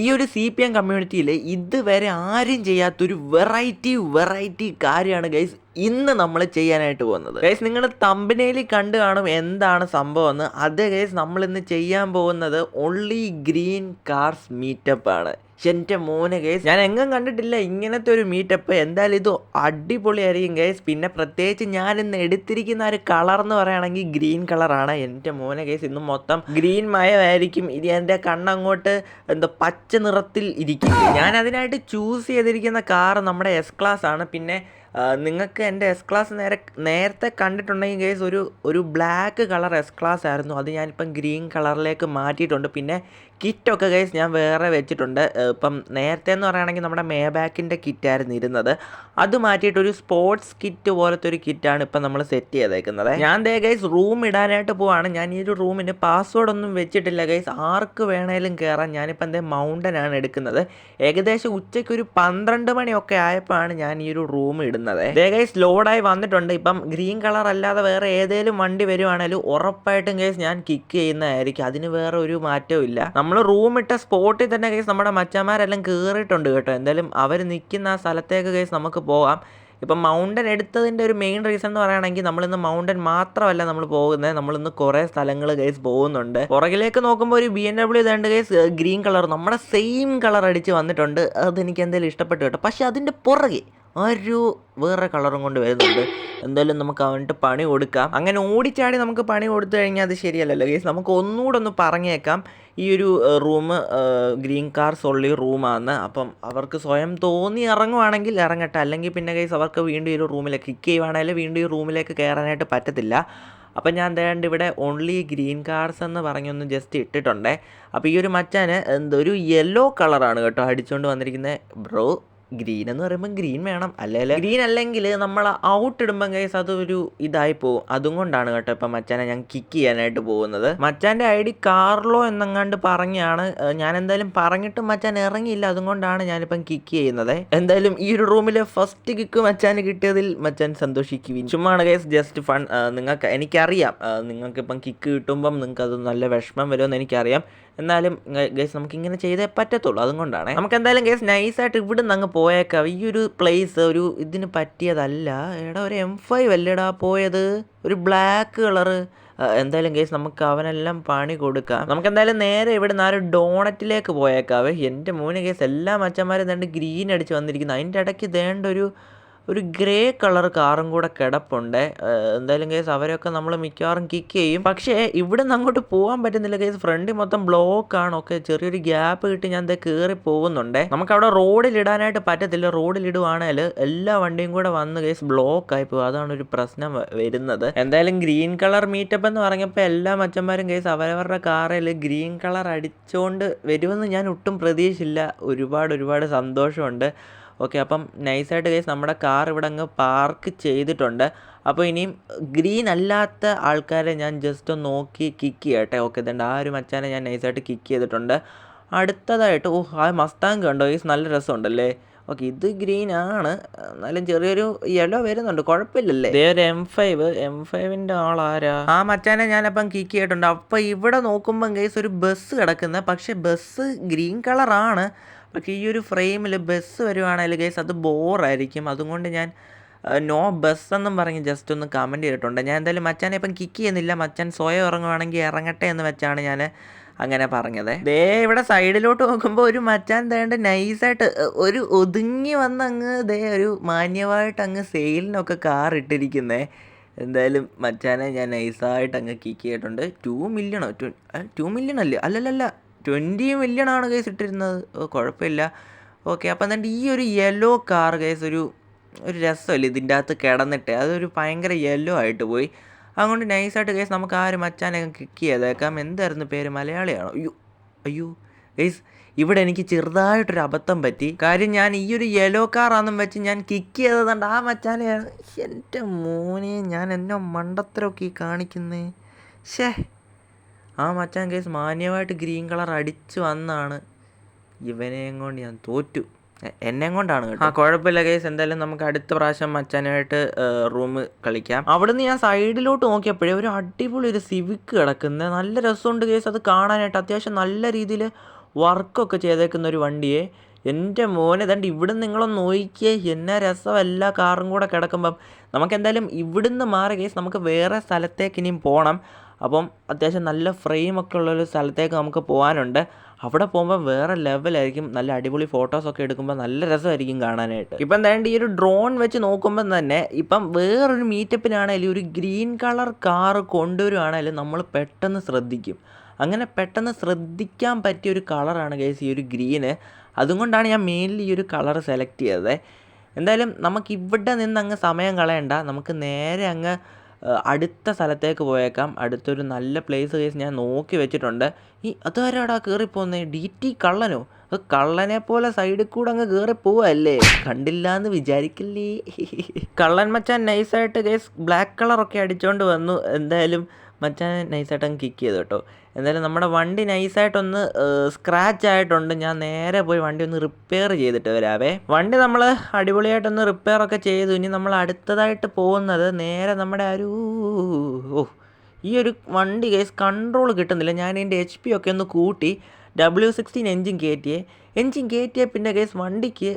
ഈ ഒരു C P M കമ്മ്യൂണിറ്റിയിൽ ഇതുവരെ ആരും ചെയ്യാത്തൊരു വെറൈറ്റി വെറൈറ്റി കാര്യമാണ് ഗൈസ് ഇന്ന് നമ്മൾ ചെയ്യാനായിട്ട് പോകുന്നത്. ഗൈസ് നിങ്ങൾ തമ്പനയിൽ കണ്ടു കാണും എന്താണ് സംഭവം എന്ന് അത് ഗൈസ് നമ്മൾ ഇന്ന് ചെയ്യാൻ പോകുന്നത് ഓൺലി ഗ്രീൻ കാർസ് മീറ്റപ്പ് ആണ്. എന്റെ മോനെ ഗേസ് ഞാൻ എങ്ങും കണ്ടിട്ടില്ല ഇങ്ങനത്തെ ഒരു മീറ്റപ്പ് എന്തായാലും ഇത് അടിപൊളിയായിരിക്കും ഗേസ് പിന്നെ പ്രത്യേകിച്ച് ഞാൻ ഇന്ന് എടുത്തിരിക്കുന്ന ഒരു കളർ എന്ന് പറയുകയാണെങ്കിൽ ഗ്രീൻ കളറാണ് എന്റെ മോനെ ഗേസ് ഇന്ന് മൊത്തം ഗ്രീൻ മയമായിരിക്കും. ഇനി എന്റെ കണ്ണങ്ങോട്ട് എന്താ പച്ച നിറത്തിൽ ഇരിക്കും ഞാൻ അതിനായിട്ട് ചൂസ് ചെയ്തിരിക്കുന്ന കാർ നമ്മുടെ എസ് ക്ലാസ് ആണ്. പിന്നെ നിങ്ങൾക്ക് എന്റെ എസ് ക്ലാസ് നേരെ നേരത്തെ കണ്ടിട്ടുണ്ടെങ്കിൽ ഗേസ് ഒരു ഒരു ബ്ലാക്ക് കളർ എസ് ക്ലാസ് ആയിരുന്നു. അത് ഞാനിപ്പം ഗ്രീൻ കളറിലേക്ക് മാറ്റിയിട്ടുണ്ട്. പിന്നെ കിറ്റൊക്കെ ഗൈസ് ഞാൻ വേറെ വെച്ചിട്ടുണ്ട്. ഇപ്പം നേരത്തെ എന്ന് പറയുകയാണെങ്കിൽ നമ്മുടെ മേബാക്കിന്റെ കിറ്റായിരുന്നു ഇരുന്നത്. അത് മാറ്റിയിട്ട് ഒരു സ്പോർട്സ് കിറ്റ് പോലത്തെ ഒരു കിറ്റാണ് ഇപ്പം നമ്മൾ സെറ്റ് ചെയ്തേക്കുന്നത്. ഞാൻ ദേ ഗൈസ് റൂം ഇടാനായിട്ട് പോവാണ്. ഞാൻ ഈ ഒരു റൂമിന് പാസ്വേഡ് ഒന്നും വെച്ചിട്ടില്ല ഗൈസ് ആർക്ക് വേണേലും കയറാൻ ഞാനിപ്പോൾ എന്തേ മൗണ്ടൻ ആണ് എടുക്കുന്നത്. ഏകദേശം ഉച്ചയ്ക്ക് ഒരു പന്ത്രണ്ട് മണിയൊക്കെ ആയപ്പോഴാണ് ഞാൻ ഈ ഒരു റൂം ഇടുന്നത്. ദേ ഗൈസ് ലോഡായി വന്നിട്ടുണ്ട്. ഇപ്പം ഗ്രീൻ കളർ അല്ലാതെ വേറെ ഏതെങ്കിലും വണ്ടി വരുവാണെങ്കിലും ഉറപ്പായിട്ടും ഗൈസ് ഞാൻ കിക്ക് ചെയ്യുന്നതായിരിക്കും. അതിന് വേറെ ഒരു മാറ്റവും ഇല്ല. നമ്മൾ റൂം ഇട്ട സ്പോട്ടിൽ തന്നെ കേസ് നമ്മുടെ മച്ചന്മാരെല്ലാം കയറിയിട്ടുണ്ട് കേട്ടോ. എന്തായാലും അവർ നിൽക്കുന്ന ആ സ്ഥലത്തേക്ക് കേസ് നമുക്ക് പോകാം. ഇപ്പം മൗണ്ടൻ എടുത്തതിന്റെ ഒരു മെയിൻ റീസൺ എന്ന് പറയുകയാണെങ്കിൽ നമ്മളിന്ന് മൗണ്ടൻ മാത്രമല്ല നമ്മൾ പോകുന്നത്. നമ്മളിന്ന് കുറേ സ്ഥലങ്ങൾ ഗൈസ് പോകുന്നുണ്ട്. പുറകിലേക്ക് നോക്കുമ്പോൾ ഒരു ബി എൻ ഡബ്ല്യു ഇതുണ്ട് ഗൈസ് ഗ്രീൻ കളർ നമ്മുടെ സെയിം കളർ അടിച്ച് വന്നിട്ടുണ്ട്. അതെനിക്ക് എന്തെങ്കിലും ഇഷ്ടപ്പെട്ടു കേട്ടോ. പക്ഷേ അതിന്റെ പുറകെ ഒരു വേറെ കളറും കൊണ്ട് വരുന്നുണ്ട്. എന്തായാലും നമുക്ക് അവന്റെ പണി കൊടുക്കാം. അങ്ങനെ ഓടിച്ചാടി നമുക്ക് പണി കൊടുത്തു കഴിഞ്ഞാൽ അത് ശരിയല്ലല്ലോ ഗൈസ് നമുക്ക് ഒന്നുകൂടെ ഒന്ന് പറഞ്ഞേക്കാം. ഈ ഒരു റൂം ഗ്രീൻ കാർസ് ഉള്ള റൂമാണ് അപ്പം അവർക്ക് സ്വയം തോന്നി ഇറങ്ങുവാണെങ്കിൽ ഇറങ്ങട്ടെ. അല്ലെങ്കിൽ പിന്നെ ഗൈസ് അവർക്ക് വീണ്ടും ഈ ഒരു റൂമിലേക്ക് കിക്ക് ചെയ്യുവാണെങ്കിൽ വീണ്ടും ഈ റൂമിലേക്ക് കയറാനായിട്ട് പറ്റത്തില്ല. അപ്പം ഞാൻ എന്താണ്ട് ഇവിടെ ഓൺലി ഗ്രീൻ കാർസ് എന്ന് പറഞ്ഞൊന്ന് ജസ്റ്റ് ഇട്ടിട്ടുണ്ടേ. അപ്പോൾ ഈ ഒരു മച്ചാന് എന്തൊരു യെല്ലോ കളറാണ് കേട്ടോ അടിച്ചുകൊണ്ട് വന്നിരിക്കുന്നത് ബ്രോ ഗ്രീൻ എന്ന് പറയുമ്പോൾ ഗ്രീൻ വേണം. അല്ലെങ്കിൽ ഗ്രീൻ അല്ലെങ്കിൽ നമ്മൾ ഔട്ട് ഇടുമ്പോൾ കേസ് അതൊരു ഇതായി പോകും അതും കൊണ്ടാണ് കേട്ടോ ഇപ്പം മച്ചാനെ ഞാൻ കിക്ക് ചെയ്യാനായിട്ട് പോകുന്നത്. മച്ചാന്റെ ഐ ഡി കാർലോ എന്നങ്ങാണ്ട് പറഞ്ഞാണ്. ഞാൻ എന്തായാലും പറഞ്ഞിട്ട് മച്ചാൻ ഇറങ്ങിയില്ല. അതുകൊണ്ടാണ് ഞാനിപ്പം കിക്ക് ചെയ്യുന്നത്. എന്തായാലും ഈ ഒരു റൂമിലെ ഫസ്റ്റ് കിക്ക് മച്ചാന് കിട്ടിയതിൽ മച്ചാൻ സന്തോഷിക്കുവിൻ ചുമ്മാണ് കേസ് ജസ്റ്റ് ഫൺ നിങ്ങൾക്ക് എനിക്കറിയാം. നിങ്ങൾക്ക് നിങ്ങൾക്കിപ്പം കിക്ക് കിട്ടുമ്പം നിങ്ങൾക്ക് അത് നല്ല വിഷമം വരുമെന്ന് എനിക്കറിയാം. എന്നാലും ഗൈസ് നമുക്ക് ഇങ്ങനെ ചെയ്തേ പറ്റത്തുള്ളൂ. അതും കൊണ്ടാണ് നമുക്ക് എന്തായാലും ഗൈസ് നൈസായിട്ട് ഇവിടെ നിന്ന് അങ്ങ് പോയേക്കാം. ഈ ഒരു പ്ലേസ് ഒരു ഇതിന് പറ്റിയതല്ല. എടാ ഒരു എം ഫൈവ് അല്ലേടാ പോയത്. ഒരു ബ്ലാക്ക് കളറ് എന്തായാലും കേസ് നമുക്ക് അവനെല്ലാം പണി കൊടുക്കാം. നമുക്ക് എന്തായാലും നേരെ ഇവിടെ നിന്ന് ആ ഒരു ഡോണറ്റിലേക്ക് പോയേക്കാവേ എന്റെ മൂന്ന് കേസ് എല്ലാ മച്ചന്മാരും ഗ്രീൻ അടിച്ച് വന്നിരിക്കുന്നു. അതിന്റെ ഇടയ്ക്ക് ഇതേണ്ട ഒരു ഒരു ഗ്രേ കളർ കാറും കൂടെ കിടപ്പുണ്ട്. എന്തായാലും കേസ് അവരൊക്കെ നമ്മൾ മിക്കവാറും കിക്ക് ചെയ്യും. പക്ഷേ ഇവിടെ നിന്ന് അങ്ങോട്ട് പോകാൻ പറ്റുന്നില്ല കേസ് ഫ്രണ്ടിൽ മൊത്തം ബ്ലോക്ക് ആണ്. ഒക്കെ ചെറിയൊരു ഗ്യാപ്പ് കിട്ടി ഞാൻ ദേ കയറി പോകുന്നുണ്ട്. നമുക്ക് അവിടെ റോഡിൽ ഇടാനായിട്ട് പറ്റത്തില്ല. റോഡിൽ ഇടുവാണെങ്കിൽ എല്ലാ വണ്ടിയും കൂടെ വന്ന് കേസ് ബ്ലോക്ക് ആയി പോകും അതാണ് ഒരു പ്രശ്നം വരുന്നത്. എന്തായാലും ഗ്രീൻ കളർ മീറ്റപ്പ് എന്ന് പറഞ്ഞപ്പോൾ എല്ലാ മച്ചന്മാരും കേസ് അവരവരുടെ കാറിൽ ഗ്രീൻ കളർ അടിച്ചുകൊണ്ട് വരുമെന്ന് ഞാൻ ഒട്ടും പ്രതീക്ഷിച്ചില്ല. ഒരുപാട് ഒരുപാട് സന്തോഷമുണ്ട്. ഓക്കെ അപ്പം നൈസായിട്ട് കേസ് നമ്മുടെ കാർ ഇവിടെ അങ്ങ് പാർക്ക് ചെയ്തിട്ടുണ്ട്. അപ്പോൾ ഇനിയും ഗ്രീൻ അല്ലാത്ത ആൾക്കാരെ ഞാൻ ജസ്റ്റ് ഒന്ന് നോക്കി കിക്ക് ചെയ്യട്ടെ. ഓക്കെ ഇതുണ്ട്. ആ ഒരു മച്ചാനെ ഞാൻ നൈസായിട്ട് കിക്ക് ചെയ്തിട്ടുണ്ട്. അടുത്തതായിട്ട് ഓ ആ മസ്താങ് കണ്ടോ? ഈസ് നല്ല രസമുണ്ടല്ലേ? ഓക്കെ ഇത് ഗ്രീൻ ആണ്. എന്നാലും ചെറിയൊരു യെല്ലോ വരുന്നുണ്ട്. കുഴപ്പമില്ലല്ലേ? ഇതേ ഒരു എം ഫൈവ് എം ഫൈവിന്റെ ആളാരാ ആ മച്ചാനെ ഞാനപ്പം കിക്ക് ചെയ്തിട്ടുണ്ട്. അപ്പം ഇവിടെ നോക്കുമ്പം കേസ് ഒരു ബസ് കിടക്കുന്നത് പക്ഷേ ബസ് ഗ്രീൻ കളറാണ് പക്ഷേ ഈ ഒരു ഫ്രെയിമിൽ ബസ് വരുവാണെങ്കിൽ ഗൈസ് അത് ബോറായിരിക്കും അതുകൊണ്ട് ഞാൻ നോ ബസ് എന്നും പറഞ്ഞ് ജസ്റ്റ് ഒന്ന് കമന്റ് ചെയ്തിട്ടുണ്ട്. ഞാൻ എന്തായാലും മച്ചാനെ ഇപ്പം കിക്ക് ചെയ്യുന്നില്ല. മച്ചാൻ സ്വയം ഇറങ്ങുവാണെങ്കിൽ ഇറങ്ങട്ടെ എന്ന് വെച്ചാണ് ഞാൻ അങ്ങനെ പറഞ്ഞത്. ദേ ഇവിടെ സൈഡിലോട്ട് നോക്കുമ്പോൾ ഒരു മച്ചാൻ തേണ്ട നൈസായിട്ട് ഒരു ഒതുങ്ങി വന്ന് അങ്ങ് ദേ ഒരു മാന്യമായിട്ട് അങ്ങ് സെയിലിനൊക്കെ കാർ ഇട്ടിരിക്കുന്നേ. എന്തായാലും മച്ചാനെ ഞാൻ നൈസായിട്ട് അങ്ങ് കിക്ക് ചെയ്തിട്ടുണ്ട്. ടു മില്യണോ ടു ടു മില്യൺ അല്ലേ? അല്ലല്ലല്ല. ട്വന്റി മില്യൺ ആണ് കേസ് ഇട്ടിരുന്നത്. ഓ കുഴപ്പമില്ല. ഓക്കെ അപ്പം എന്നിട്ട് ഈ ഒരു യെല്ലോ കാർ കേസ് ഒരു ഒരു രസമല്ലേ ഇതിന്റെ അകത്ത് കിടന്നിട്ട്? അതൊരു ഭയങ്കര യെല്ലോ ആയിട്ട് പോയി. അതുകൊണ്ട് നൈസായിട്ട് കേസ് നമുക്ക് ആ ഒരു മച്ചാനെ കിക്ക് ചെയ്തേക്കാം. എന്തായിരുന്നു പേര്? മലയാളിയാണോ? അയ്യോ അയ്യോ. ഗൈസ് ഇവിടെ എനിക്ക് ചെറുതായിട്ടൊരു അബദ്ധം പറ്റി. കാര്യം ഞാൻ ഈ ഒരു യെല്ലോ കാറാന്നും വെച്ച് ഞാൻ കിക്ക് ചെയ്തതുകൊണ്ട് ആ മച്ചാനെയാണ്. എന്റെ മോനെ ഞാൻ എന്നെ മണ്ടത്തരമൊക്കെ ഈ കാണിക്കുന്നേ. ഷേ ആ മച്ചാൻ കേസ് മാന്യമായിട്ട് ഗ്രീൻ കളർ അടിച്ചു വന്നാണ്. ഇവനെയും കൊണ്ട് ഞാൻ തോറ്റു. എന്നെ കൊണ്ടാണ് കേട്ടോ. ആ കുഴപ്പമില്ല കേസ്. എന്തായാലും നമുക്ക് അടുത്ത പ്രാവശ്യം മച്ചാനായിട്ട് റൂം കളിക്കാം. അവിടുന്ന് ഞാൻ സൈഡിലോട്ട് നോക്കിയപ്പോഴേ ഒരു അടിപൊളി ഒരു സിവിക്ക് കിടക്കുന്നത് നല്ല രസമുണ്ട് കേസ്. അത് കാണാനായിട്ട് അത്യാവശ്യം നല്ല രീതിയിൽ വർക്കൊക്കെ ചെയ്തേക്കുന്ന ഒരു വണ്ടിയെ. എന്റെ മോനെ ദണ്ട് ഇവിടുന്ന് നിങ്ങളൊന്ന് നോക്കിയേ. എന്നെ രസം എല്ലാ കാറും കൂടെ കിടക്കുമ്പം. നമുക്ക് എന്തായാലും ഇവിടുന്ന് മാറി കേസ്. നമുക്ക് വേറെ സ്ഥലത്തേക്ക് ഇനിയും പോകണം അപ്പം അത്യാവശ്യം നല്ല ഫ്രെയിമൊക്കെ ഉള്ളൊരു സ്ഥലത്തേക്ക് നമുക്ക് പോകാനുണ്ട് അവിടെ പോകുമ്പോൾ വേറെ ലെവലായിരിക്കും നല്ല അടിപൊളി ഫോട്ടോസൊക്കെ എടുക്കുമ്പോൾ നല്ല രസമായിരിക്കും കാണാനായിട്ട്. ഇപ്പം എന്തായാലും ഈ ഒരു ഡ്രോൺ വെച്ച് നോക്കുമ്പോൾ തന്നെ ഇപ്പം വേറൊരു മീറ്റപ്പിനാണെങ്കിലും ഒരു ഗ്രീൻ കളർ കാറ് കൊണ്ടുവരുവാണെങ്കിലും നമ്മൾ പെട്ടെന്ന് ശ്രദ്ധിക്കും. അങ്ങനെ പെട്ടെന്ന് ശ്രദ്ധിക്കാൻ പറ്റിയ ഒരു കളറാണ് ഗൈസ് ഈ ഒരു ഗ്രീന് അതുകൊണ്ടാണ് ഞാൻ മെയിൻലി ഈ ഒരു കളർ സെലക്ട് ചെയ്തത്. എന്തായാലും നമുക്ക് ഇവിടെ നിന്ന് അങ്ങ് സമയം കളയണ്ട. നമുക്ക് നേരെ അങ്ങ് അടുത്ത സ്ഥലത്തേക്ക് പോയേക്കാം. അടുത്തൊരു നല്ല പ്ലേസ് കേസ് ഞാൻ നോക്കി വെച്ചിട്ടുണ്ട്. ഈ അതാരാടാ കയറിപ്പോന്നേ ഡി ടി കള്ളനോ? അത് കള്ളനെ പോലെ സൈഡിൽ കൂടെ അങ്ങ് കയറി പോവല്ലേ? കണ്ടില്ല എന്ന് വിചാരിക്കില്ലേ? കള്ളൻ മച്ചാൻ നൈസായിട്ട് കേസ് ബ്ലാക്ക് കളറൊക്കെ അടിച്ചോണ്ട് വന്നു. എന്തായാലും മച്ചാൻ നൈസായിട്ട് അങ്ങ് കിക്ക് ചെയ്തു കേട്ടോ. എന്തായാലും നമ്മുടെ വണ്ടി നൈസായിട്ടൊന്ന് സ്ക്രാച്ച് ആയിട്ടുണ്ട്. ഞാൻ നേരെ പോയി വണ്ടി ഒന്ന് റിപ്പയർ ചെയ്തിട്ട് വരാവേ. വണ്ടി നമ്മൾ അടിപൊളിയായിട്ടൊന്ന് റിപ്പയർ ഒക്കെ ചെയ്തു. ഇനി നമ്മൾ അടുത്തതായിട്ട് പോകുന്നത് നേരെ നമ്മുടെ ഒരു ഓ ഈ ഒരു വണ്ടി കേസ് കൺട്രോൾ കിട്ടുന്നില്ല. ഞാൻ എന്റെ എച്ച് പി ഒക്കെ ഒന്ന് കൂട്ടി ഡബ്ല്യു സിക്സ്റ്റീൻ എൻജിൻ കയറ്റിയേ. എൻജിൻ കയറ്റിയ പിന്നെ കേസ് വണ്ടിക്ക്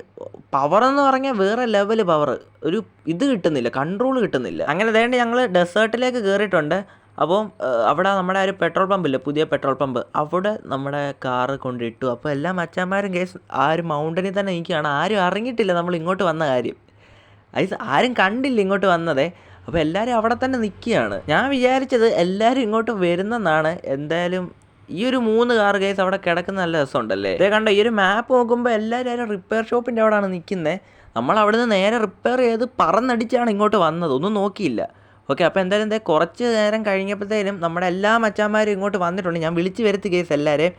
പവർ എന്ന് പറഞ്ഞാൽ വേറെ ലെവൽ പവർ ഒരു ഇത് കിട്ടുന്നില്ല കൺട്രോൾ കിട്ടുന്നില്ല. അങ്ങനെ വേണ്ട ഞങ്ങൾ ഡെസേർട്ടിലേക്ക് കയറിയിട്ടുണ്ട് അപ്പോൾ അവിടെ നമ്മുടെ ആ ഒരു പെട്രോൾ പമ്പില്ലേ പുതിയ പെട്രോൾ പമ്പ് അവിടെ നമ്മുടെ കാറ് കൊണ്ടിട്ടു. അപ്പോൾ എല്ലാ മച്ചാന്മാരും കേസ് ആ ഒരു മൗണ്ടനിൽ തന്നെ നിൽക്കുകയാണ്. ആരും അറിഞ്ഞിട്ടില്ല നമ്മൾ ഇങ്ങോട്ട് വന്ന കാര്യം. അത് ആരും കണ്ടില്ല ഇങ്ങോട്ട് വന്നതേ. അപ്പോൾ എല്ലാവരും അവിടെ തന്നെ നിൽക്കുകയാണ്. ഞാൻ വിചാരിച്ചത് എല്ലാവരും ഇങ്ങോട്ട് വരുന്നെന്നാണ്. എന്തായാലും ഈ ഒരു മൂന്ന് കാർ കേസ് അവിടെ കിടക്കുന്ന നല്ല രസമുണ്ടല്ലേ? ഇതേ കണ്ടോ ഈ ഒരു മാപ്പ് നോക്കുമ്പോൾ എല്ലാവരും റിപ്പയർ ഷോപ്പിന്റെ അവിടെയാണ് നിൽക്കുന്നത് നമ്മൾ അവിടുന്ന് നേരെ റിപ്പയർ ചെയ്ത് പറന്നടിച്ചാണ് ഇങ്ങോട്ട് വന്നത്. ഒന്നും നോക്കിയില്ല. ഓക്കെ അപ്പോൾ എന്തായാലും എന്താ കുറച്ച് നേരം കഴിഞ്ഞപ്പോഴത്തേനും നമ്മുടെ എല്ലാ മച്ചാന്മാരും ഇങ്ങോട്ട് വന്നിട്ടുണ്ട്. ഞാൻ വിളിച്ച് വരുത്തി കേസ് എല്ലാവരെയും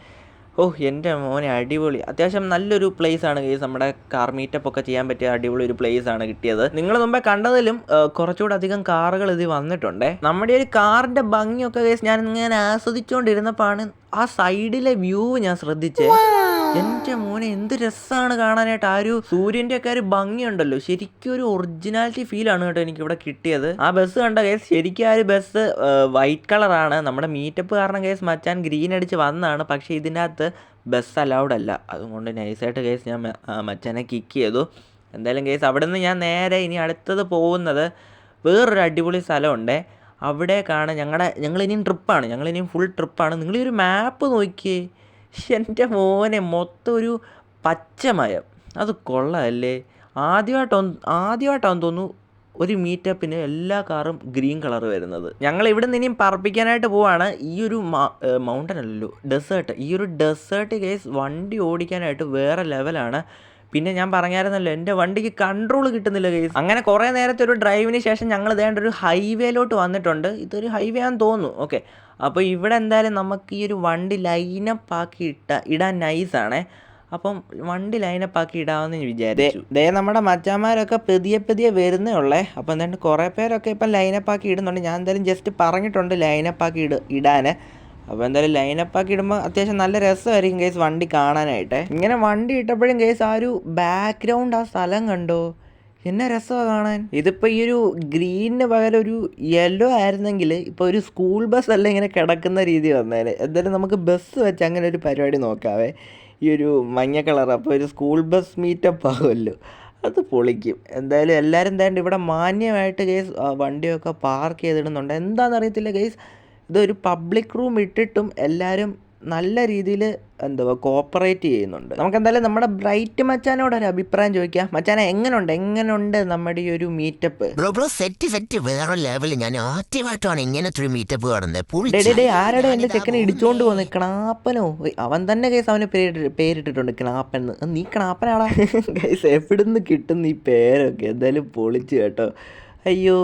ഓ എന്റെ മോനെ അടിപൊളി. അത്യാവശ്യം നല്ലൊരു പ്ലേസ് ആണ് ഗൈസ് നമ്മുടെ കാർ മീറ്റപ്പ് ഒക്കെ ചെയ്യാൻ പറ്റിയ അടിപൊളി ഒരു പ്ലേസ് ആണ് കിട്ടിയത്. നിങ്ങൾ മുമ്പേ കണ്ടതിലും കുറച്ചുകൂടെ അധികം കാറുകൾ ഇത് വന്നിട്ടുണ്ട്. നമ്മുടെ ഒരു കാറിന്റെ ഭംഗിയൊക്കെ ഗൈസ് ഞാൻ ഇങ്ങനെ ആസ്വദിച്ചുകൊണ്ടിരുന്നപ്പോഴാണ് ആ സൈഡിലെ വ്യൂ ഞാൻ ശ്രദ്ധിച്ചേ. എന്റെ മോനെ എന്ത് രസമാണ് കാണാനായിട്ട്. ആ ഒരു സൂര്യന്റെ ഒക്കെ ഒരു ഭംഗിയുണ്ടല്ലോ. ശരിക്കും ഒരു ഒറിജിനാലിറ്റി ഫീൽ ആണ് കേട്ടോ എനിക്ക് ഇവിടെ കിട്ടിയത്. ആ ബസ് കണ്ട കേസ് ശരിക്കും ആ ഒരു ബസ് വൈറ്റ് കളറാണ് നമ്മുടെ മീറ്റപ്പ് കാരണം കേസ് മച്ചാൻ ഗ്രീൻ അടിച്ച് വന്നതാണ്. പക്ഷേ ഇതിന്റെ അകത്ത് ബസ് അലൗഡ് അല്ല. അതുകൊണ്ട് നൈസായിട്ട് കേസ് ഞാൻ മച്ചനെ കിക്ക് ചെയ്തു. എന്തായാലും കേസ് അവിടെ നിന്ന് ഞാൻ നേരെ ഇനി അടുത്തത് പോകുന്നത് വേറൊരു അടിപൊളി സ്ഥലമുണ്ടേ. അവിടേക്കാണ് ഞങ്ങളുടെ ഞങ്ങളിനിയും ട്രിപ്പാണ് ഞങ്ങളിനിയും ഫുൾ ട്രിപ്പാണ് നിങ്ങൾ ഈ ഒരു മാപ്പ് നോക്കിയേ. എന്റെ മോനെ മൊത്തം ഒരു പച്ചമയം. അത് കൊള്ളാമല്ലേ ആദ്യമായിട്ടൊന്ന് ആദ്യമായിട്ടാണെന്ന് തോന്നുന്നു ഒരു മീറ്റപ്പിന് എല്ലാ കാറും ഗ്രീൻ കളർ വരുന്നത്. ഞങ്ങൾ ഇവിടെ നിന്ന് ഇനിയും പറപ്പിക്കാനായിട്ട് പോവാണ്. ഈ ഒരു മൗണ്ടൻ അല്ലല്ലോ ഡെസേർട്ട് ഈ ഒരു ഡെസേർട്ട് കേസ് വണ്ടി ഓടിക്കാനായിട്ട് വേറെ ലെവലാണ് പിന്നെ ഞാൻ പറഞ്ഞായിരുന്നല്ലോ എന്റെ വണ്ടിക്ക് കൺട്രോൾ കിട്ടുന്നില്ല കേസ് അങ്ങനെ കുറേ നേരത്തെ ഒരു ഡ്രൈവിന് ശേഷം ഞങ്ങൾ ഇതേണ്ട ഒരു ഹൈവേയിലോട്ട് വന്നിട്ടുണ്ട്. ഇതൊരു ഹൈവേ ആണെന്ന് തോന്നുന്നു. ഓക്കെ അപ്പോൾ ഇവിടെ എന്തായാലും നമുക്ക് ഈ ഒരു വണ്ടി ലൈനപ്പ് ആക്കി ഇട്ട ഇടാൻ നൈസാണേ അപ്പം വണ്ടി ലൈനപ്പ് ആക്കി ഇടാമെന്ന് വിചാരിച്ചു. ദേ നമ്മുടെ മച്ചാമാരൊക്കെ പുതിയ പുതിയ വരുന്നേ ഉള്ളേ. അപ്പം എന്താണ് കുറേ പേരൊക്കെ ഇപ്പം ലൈനപ്പ് ആക്കി ഇടുന്നുണ്ട്. ഞാൻ എന്തായാലും ജസ്റ്റ് പറഞ്ഞിട്ടുണ്ട് ലൈനപ്പ് ആക്കി ഇട ഇടാൻ അപ്പോൾ എന്തായാലും ലൈനപ്പ് ആക്കി ഇടുമ്പോൾ അത്യാവശ്യം നല്ല രസമായിരിക്കും കേസ് വണ്ടി കാണാനായിട്ട്. ഇങ്ങനെ വണ്ടി ഇട്ടപ്പോഴും കേസ് ആ ഒരു ബാക്ക്ഗ്രൗണ്ട് ആ സ്ഥലം കണ്ടോ? എന്നെ രസമാണ് കാണാൻ. ഇതിപ്പോൾ ഈ ഒരു ഗ്രീനിന് പകരം ഒരു യെല്ലോ ആയിരുന്നെങ്കിൽ ഇപ്പോൾ ഒരു സ്കൂൾ ബസ് അല്ല ഇങ്ങനെ കിടക്കുന്ന രീതി വന്നേനെ. എന്തായാലും നമുക്ക് ബസ് വെച്ച് അങ്ങനെ ഒരു പരിപാടി നോക്കാവേ. ഈ ഒരു മഞ്ഞ കളർ അപ്പോൾ ഒരു സ്കൂൾ ബസ് മീറ്റപ്പ് ആകുമല്ലോ അത് പൊളിക്കും. എന്തായാലും എല്ലാവരും എന്താണ്ട് ഇവിടെ മാന്യമായിട്ട് ഗെയ്സ് വണ്ടിയൊക്കെ പാർക്ക് ചെയ്തിടുന്നുണ്ട്. എന്താണെന്ന് അറിയത്തില്ല ഗെയ്സ് ഇതൊരു പബ്ലിക് റൂം ഇട്ടിട്ടും എല്ലാവരും നല്ല രീതിയിൽ എന്തുവാ കോപ്പറേറ്റ് ചെയ്യുന്നുണ്ട്. നമുക്ക് എന്തായാലും നമ്മുടെ ബ്രൈറ്റ് മച്ചാനോട് ഒരു അഭിപ്രായം ചോദിക്കാം. മച്ചാന എങ്ങനെയുണ്ട് എങ്ങനെയുണ്ട് നമ്മുടെ ഈ ഒരു meetup bro bro set set. വേറെ ലെവലിൽ ഞാൻ ആദ്യമായിട്ടാണ് ഇങ്ങനത്തെ ഒരു മീറ്റപ്പ് കാണുന്നത് ആരുടെ എന്റെ ചെക്കനെ ഇടിച്ചോണ്ട് പോകുന്നത് ക്ലാപ്പനോ അവൻ തന്നെ കേസ് അവന് പേര് പേരിട്ടിട്ടുണ്ട്. ക്ലാപ്പൻ എന്ന്. നീ ക്ലാപ്പനാടാ കേസ് എവിടുന്ന് കിട്ടുന്ന ഈ പേരൊക്കെ? എന്തായാലും പൊളിച്ചു കേട്ടോ. അയ്യോ.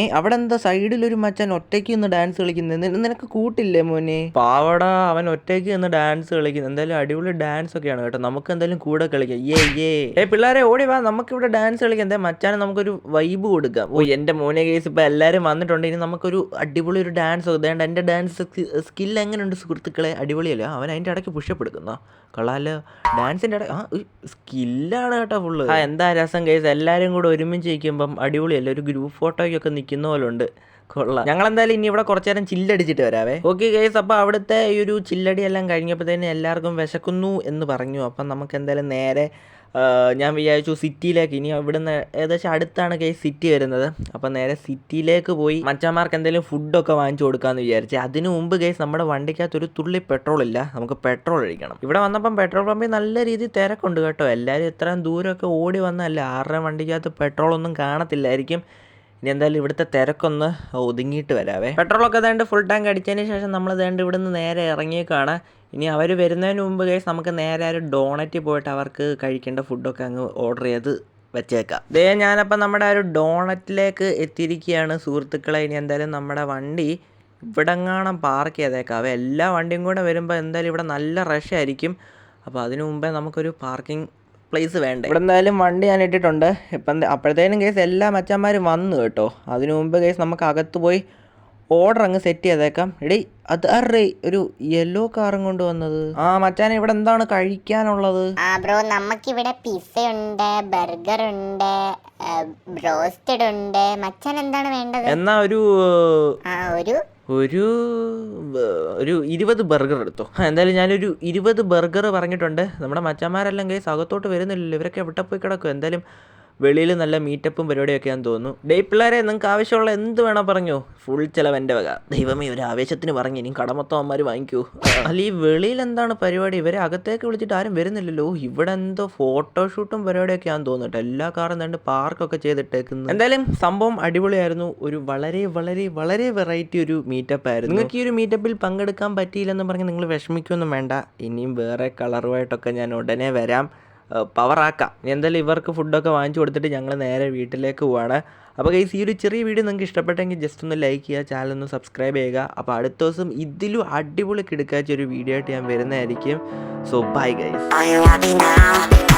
ഏ അവിടെ എന്താ സൈഡിൽ ഒരു മച്ചാൻ ഒറ്റയ്ക്ക് നിന്ന് ഡാൻസ് കളിക്കുന്നത്? നിനക്ക് കൂട്ടില്ലേ മോനെ? പാവടാ അവൻ ഒറ്റയ്ക്ക് നിന്ന് ഡാൻസ് കളിക്കുന്നത് എന്തായാലും അടിപൊളി ഡാൻസ് ഒക്കെയാണ് കേട്ടോ. നമുക്ക് എന്തായാലും കൂടെ കളിക്കാം. ഏ ഏ ഏ പിള്ളേരെ ഓടി വാ. നമുക്ക് ഇവിടെ ഡാൻസ് കളിക്കാം. എന്താ മച്ചാനെ നമുക്കൊരു വൈബ് കൊടുക്കാം. ഓ എന്റെ മോനെ കേസ് ഇപ്പൊ എല്ലാരും വന്നിട്ടുണ്ട്. ഇനി നമുക്കൊരു അടിപൊളി ഒരു ഡാൻസ് ഇതേണ്ട എന്റെ ഡാൻസ് സ്കിൽ എങ്ങനെയുണ്ട് സുഹൃത്തുക്കളെ? അടിപൊളിയല്ലേ? അവൻ അതിന്റെ ഇടയ്ക്ക് പുഷപ്പ് എടുക്കുന്ന. കൊള്ളാലോ. ഡാൻസിന്റെ ഇടയ്ക്ക് ആ സ്കില്ലാണ് കേട്ടോ ഫുള്ള് ആ എന്താ രസം കേസ് എല്ലാരും കൂടെ ഒരുമിച്ച് നിൽക്കുമ്പം അടിപൊളിയല്ലേ? ഒരു ഗ്രൂപ്പ് ഫോട്ടോയ്ക്കൊക്കെ നിൽക്കുന്ന പോലെ ഉണ്ട് കൊള്ളാം. ഞങ്ങൾ എന്തായാലും ഇനി ഇവിടെ കുറച്ചു നേരം ചില്ലടിച്ചിട്ട് വരാവേ. ഓക്കെ ഗൈസ് അപ്പോൾ അവിടുത്തെ ഈ ഒരു ചില്ലടി എല്ലാം കഴിഞ്ഞപ്പോഴത്തേനും എല്ലാവർക്കും വിശക്കുന്നു എന്ന് പറഞ്ഞു. അപ്പം നമുക്ക് എന്തായാലും നേരെ ഞാൻ വിചാരിച്ചു സിറ്റിയിലേക്ക്. ഇനി ഇവിടുന്ന് ഏകദേശം അടുത്താണ് കേസ് സിറ്റി വരുന്നത്. അപ്പം നേരെ സിറ്റിയിലേക്ക് പോയി മച്ചന്മാർക്ക് എന്തെങ്കിലും ഫുഡൊക്കെ വാങ്ങിച്ചു കൊടുക്കാമെന്ന് വിചാരിച്ചു. അതിനു മുമ്പ് കേസ് നമ്മുടെ വണ്ടിക്കകത്ത് ഒരു തുള്ളി പെട്രോൾ ഇല്ല. നമുക്ക് പെട്രോൾ ഒഴിക്കണം. ഇവിടെ വന്നപ്പം പെട്രോൾ പമ്പിൽ നല്ല രീതിയിൽ തിരക്കുണ്ട് കേട്ടോ. എല്ലാവരും ഇത്രയും ദൂരമൊക്കെ ഓടി വന്നല്ല ആരുടെ വണ്ടിക്കകത്ത് പെട്രോൾ ഒന്നും കാണത്തില്ലായിരിക്കും. ഇനി എന്തായാലും ഇവിടുത്തെ തിരക്കൊന്ന് ഒതുങ്ങിയിട്ട് വരാവേ. പെട്രോളൊക്കെ ദേണ്ട് ഫുൾ ടാങ്ക് അടിച്ചതിന് ശേഷം നമ്മൾ ദേണ്ട് ഇവിടുന്ന് നേരെ ഇറങ്ങിയേക്കാണ് ഇനി അവർ വരുന്നതിന് മുമ്പ് കേസ് നമുക്ക് നേരെ ഒരു ഡോണറ്റ് പോയിട്ട് അവർക്ക് കഴിക്കേണ്ട ഫുഡൊക്കെ അങ്ങ് ഓർഡർ ചെയ്ത് വെച്ചേക്കാം. ദേ ഞാനപ്പം നമ്മുടെ ഒരു ഡോണറ്റിലേക്ക് എത്തിയിരിക്കുകയാണ് സുഹൃത്തുക്കളെ. ഇനി എന്തായാലും നമ്മുടെ വണ്ടി ഇവിടെങ്ങാണം പാർക്ക് ചെയ്തേക്കാം. എല്ലാ വണ്ടിയും കൂടെ വരുമ്പോൾ എന്തായാലും ഇവിടെ നല്ല റഷ് ആയിരിക്കും. അപ്പോൾ അതിനു മുമ്പേ നമുക്കൊരു പാർക്കിംഗ് പ്ലേസ് വേണ്ടേ? ഇവിടെ എന്തായാലും വണ്ടി ഞാൻ ഇട്ടിട്ടുണ്ട്. ഇപ്പം അപ്പോഴത്തേനും കേസ് എല്ലാ മച്ചന്മാരും വന്നു കേട്ടോ. അതിനു മുമ്പ് കേസ് നമുക്ക് അകത്ത് പോയി ഓർഡർ അങ്ങ് സെറ്റ് ചെയ്തേക്കാം. എടി അത് അറേ ഒരു യെല്ലോ കാറും കൊണ്ട് വന്നത്? ആ മച്ചാൻ ഇവിടെ എന്താണ് കഴിക്കാനുള്ളത്? ആ ബ്രോ നമുക്കിവിടെ പിസ്സ ഉണ്ട് ബർഗർ ഉണ്ട് ബ്രോസ്റ്റഡ് ഉണ്ട്. മച്ചാൻ എന്താണ് വേണ്ടത്? എന്നാ ഒരു ആ ഒരു ഒരു ഒരു ഇരുപത് ബർഗർ എടുത്തു. എന്തായാലും ഞാനൊരു ഇരുപത് ബർഗർ പറഞ്ഞിട്ടുണ്ട്. നമ്മുടെ മച്ചന്മാരെല്ലാം കേസ് അകത്തോട്ട് വരുന്നില്ലല്ലോ. ഇവരൊക്കെ എവിടെ പോയി കിടക്കും? എന്തായാലും വെളിയിൽ നല്ല മീറ്റപ്പും പരിപാടിയൊക്കെയാന്ന് തോന്നുന്നു. ഡേ പിള്ളേരെ നിങ്ങൾക്ക് ആവശ്യമുള്ള എന്ത് വേണം പറഞ്ഞു. ഫുൾ ചിലവ് എന്റെ വക. ദൈവമേ ഒരു ആവേശത്തിന് പറഞ്ഞു ഇനി കടമൊത്തം അമ്മമാർ വാങ്ങിക്കൂ. അല്ല ഈ വെളിയിൽ എന്താണ് പരിപാടി? ഇവരെ അകത്തേക്ക് വിളിച്ചിട്ട് ആരും വരുന്നില്ലല്ലോ. ഇവിടെ എന്തോ ഫോട്ടോഷൂട്ടും പരിപാടിയൊക്കെയാന്ന് തോന്നുന്നുട്ടോ. എല്ലാ കാറും രണ്ട് പാർക്കൊക്കെ ചെയ്തിട്ടേക്കുന്നു എന്തായാലും സംഭവം അടിപൊളിയായിരുന്നു. ഒരു വളരെ വളരെ വളരെ വെറൈറ്റി ഒരു മീറ്റപ്പ് ആയിരുന്നു. നിങ്ങൾക്ക് ഈ ഒരു മീറ്റപ്പിൽ പങ്കെടുക്കാൻ പറ്റിയില്ലെന്ന് പറഞ്ഞ് നിങ്ങൾ വിഷമിക്കൊന്നും വേണ്ട. ഇനിയും വേറെ കളറുമായിട്ടൊക്കെ ഞാൻ ഉടനെ വരാം. പവറാക്കാം എന്തായാലും ഇവർക്ക് ഫുഡൊക്കെ വാങ്ങിച്ചു കൊടുത്തിട്ട് ഞങ്ങൾ നേരെ വീട്ടിലേക്ക് പോവാണ്. അപ്പോൾ ഗൈസ് ഈ ഒരു ചെറിയ വീഡിയോ നിങ്ങൾക്ക് ഇഷ്ടപ്പെട്ടെങ്കിൽ ജസ്റ്റ് ഒന്ന് ലൈക്ക് ചെയ്യുക ചാനൽ ഒന്ന് സബ്സ്ക്രൈബ് ചെയ്യുക. അപ്പോൾ അടുത്ത ദിവസം ഇതിലും അടിപൊളി കിടക്കാച്ച ഒരു വീഡിയോ ആയിട്ട് ഞാൻ വരുന്നതായിരിക്കും. So bye guys